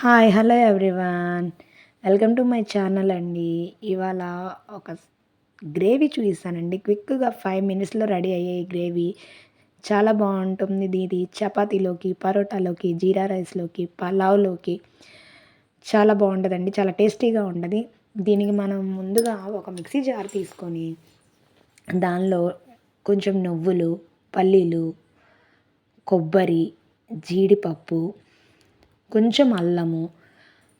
Hi hello everyone. Welcome to my channel అండి. ఇవాళ ఒక గ్రేవీ చూపిస్తానండి. క్విక్గా ఫైవ్ మినిట్స్లో రెడీ అయ్యే ఈ గ్రేవీ. చాలా బాగుంటుంది ఇది చపాతీలోకి పరోటాలోకి జీరా రైస్లోకి పలావ్లోకి. చాలా బాగుంటుందండి. చాలా టేస్టీగా ఉంటుంది. దీనికి మనం ముందుగా ఒక మిక్సీ జార్ తీసుకొని దానిలో కొంచెం నువ్వులు పల్లీలు కొబ్బరి జీడిపప్పు కొంచెం అల్లము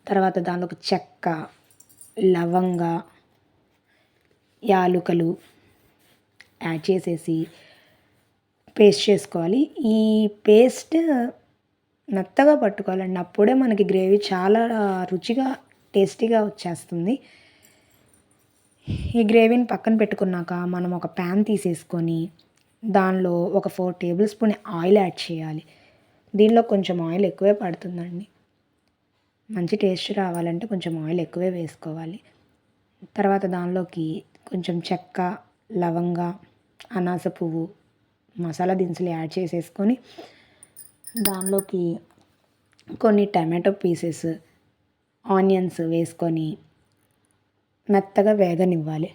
తర్వాత దానిలోకి చెక్క లవంగ యాలుకలు యాడ్ చేసేసి పేస్ట్ చేసుకోవాలి. ఈ పేస్ట్ మెత్తగా పట్టుకోవాలండి. అప్పుడే మనకి గ్రేవీ చాలా రుచిగా టేస్టీగా వచ్చేస్తుంది. ఈ గ్రేవీని పక్కన పెట్టుకున్నాక మనం ఒక ప్యాన్ తీసేసుకొని దానిలో ఒక four tablespoon oil add చేయాలి. దీనిలో కొంచెం ఆయిల్ ఎక్కువే పడుతుందండి. మంచి టేస్ట్ రావాలంటే కొంచెం ఆయిల్ ఎక్కువే వేసుకోవాలి. తర్వాత దానిలోకి కొంచెం చెక్క లవంగ అనాస పువ్వు మసాలా దినుసులు యాడ్ చేసేసుకొని దానిలోకి కొన్ని టమాటో పీసెస్ ఆనియన్స్ వేసుకొని మెత్తగా వేగనివ్వాలి.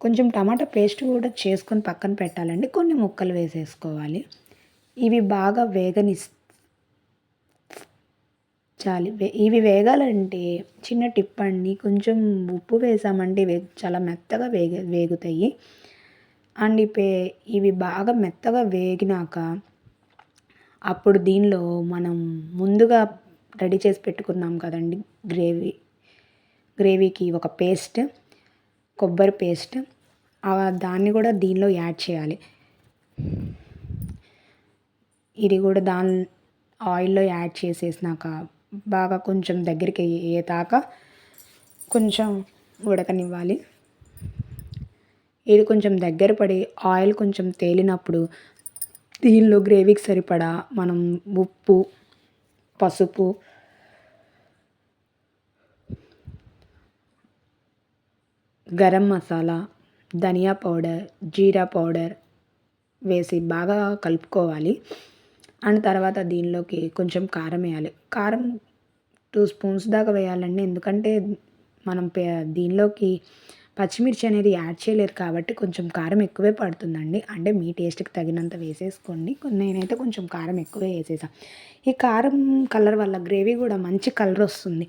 కొంచెం టమాటా పేస్ట్ కూడా చేసుకొని పక్కన పెట్టాలండి. కొన్ని ముక్కలు వేసేసుకోవాలి. ఇవి బాగా వేగని చాలి ఇవి వేగాలంటే చిన్న టిప్ అండి. కొంచెం ఉప్పు వేసామంటే వే చాలా మెత్తగా వేగ వేగుతాయి. అండ్ ఇపే ఇవి బాగా మెత్తగా వేగినాక అప్పుడు దీనిలో మనం ముందుగా రెడీ చేసి పెట్టుకున్నాం కదండి. గ్రేవీ గ్రేవీకి ఒక పేస్ట్ కొబ్బరి పేస్ట్ దాన్ని కూడా దీనిలో యాడ్ చేయాలి. ఇది కూడా దాని ఆయిల్లో యాడ్ చేసేసినాక బాగా కొంచెం దగ్గరికి అయ్యేదాకా కొంచెం ఉడకనివ్వాలి. ఇది కొంచెం దగ్గర పడి ఆయిల్ కొంచెం తేలినప్పుడు దీనిలో గ్రేవీకి సరిపడా మనం ఉప్పు పసుపు గరం మసాలా ధనియా పౌడర్ జీరా పౌడర్ వేసి బాగా కలుపుకోవాలి. అండ్ తర్వాత దీనిలోకి కొంచెం కారం వేయాలి. కారం టూ స్పూన్స్ దాకా వేయాలండి. ఎందుకంటే మనం దీనిలోకి పచ్చిమిర్చి అనేది యాడ్ చేయలేరు కాబట్టి కొంచెం కారం ఎక్కువే పడుతుందండి. అంటే మీ టేస్ట్కి తగినంత వేసేసుకోండి. నేనైతే కొంచెం కారం ఎక్కువే వేసేసాను ఈ కారం కలర్ వల్ల గ్రేవీ కూడా మంచి కలర్ వస్తుంది.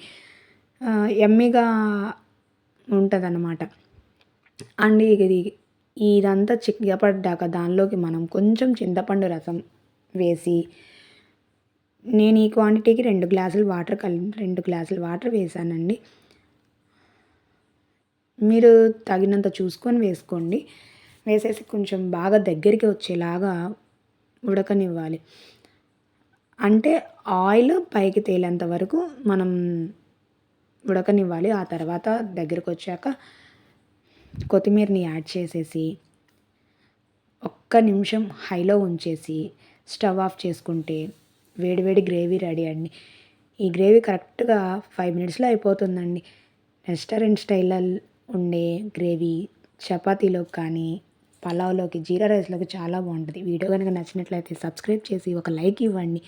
ఎమ్మీగా ఉంటుంది అన్నమాట అండ్ ఇది ఇదంతా చిక్కపడ్డాక దానిలోకి మనం కొంచెం చింతపండు రసం వేసి నేను ఈ క్వాంటిటీకి రెండు గ్లాసులు వాటర్ కలి రెండు గ్లాసులు వాటర్ వేసానండి. మీరు తగినంత చూసుకొని వేసుకోండి. వేసేసి కొంచెం బాగా దగ్గరికి వచ్చేలాగా ఉడకనివ్వాలి. అంటే ఆయిల్ పైకి తేలేంత వరకు మనం ఉడకనివ్వాలి. ఆ తర్వాత దగ్గరికి వచ్చాక కొత్తిమీరని యాడ్ చేసేసి ఒక్క నిమిషం హైలో ఉంచేసి స్టవ్ ఆఫ్ చేసుకుంటే వేడివేడి గ్రేవీ రెడీ అండి. ఈ గ్రేవీ కరెక్ట్గా ఫైవ్ మినిట్స్లో అయిపోతుందండి. రెస్టారెంట్ స్టైల్లో ఉండే గ్రేవీ చపాతీలోకి కానీ పలావ్లోకి జీరా రైస్లోకి చాలా బాగుంటుంది. వీడియో కనుక నచ్చినట్లయితే సబ్స్క్రైబ్ చేసి ఒక లైక్ ఇవ్వండి.